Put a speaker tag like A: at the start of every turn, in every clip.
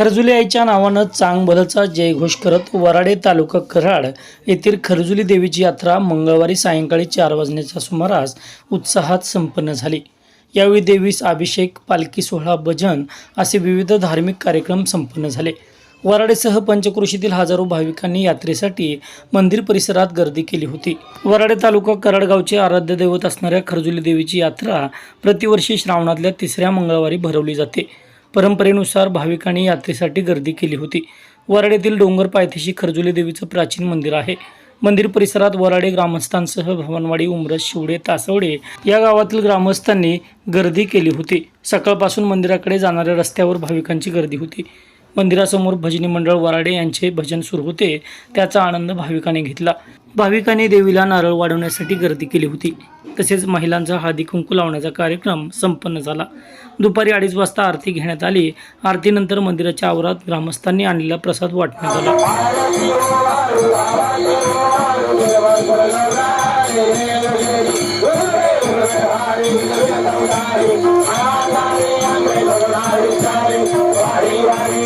A: खरजुली आईच्या नावानं चांगबलचा जयघोष करत वराडे तालुका कराड येथील खरजुली देवीची यात्रा मंगळवारी सायंकाळी चार वाजण्याच्या सुमारास उत्साहात संपन्न झाली. यावेळी देवीस अभिषेक पालखी सोहळा भजन असे विविध धार्मिक कार्यक्रम संपन्न झाले. वराडेसह पंचक्रोशीतील हजारो भाविकांनी यात्रेसाठी मंदिर परिसरात गर्दी केली होती. वराडे तालुका कराडगावचे आराध्य दैवत असणाऱ्या खरजुली देवीची यात्रा प्रतिवर्षी श्रावणातल्या तिसऱ्या मंगळवारी भरवली जाते. परंपरेनुसार भाविकांनी यात्रेसाठी गर्दी केली होती. वराडेतील डोंगर पायथ्याशी खरजुली देवीचं प्राचीन मंदिर आहे. मंदिर परिसरात वराडे ग्रामस्थांसह भवनवाडी उमरस शिवडे तासवडे या गावातील ग्रामस्थांनी गर्दी केली होती. सकाळपासून मंदिराकडे जाणाऱ्या रस्त्यावर भाविकांची गर्दी होती. मंदिरासमोर भजनी मंडळ वराडे यांचे भजन सुरू होते. त्याचा आनंद भाविकाने घेतला. भाविकांनी देवीला नारळ वाढवण्यासाठी गर्दी केली होती. तसेच महिलांचा हळदी कुंकू लावण्याचा कार्यक्रम संपन्न झाला. दुपारी अडीच वाजता आरती घेण्यात आली. आरतीनंतर मंदिराच्या आवारात ग्रामस्थांनी आणलेला प्रसाद वाटण्यात आला.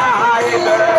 B: आरती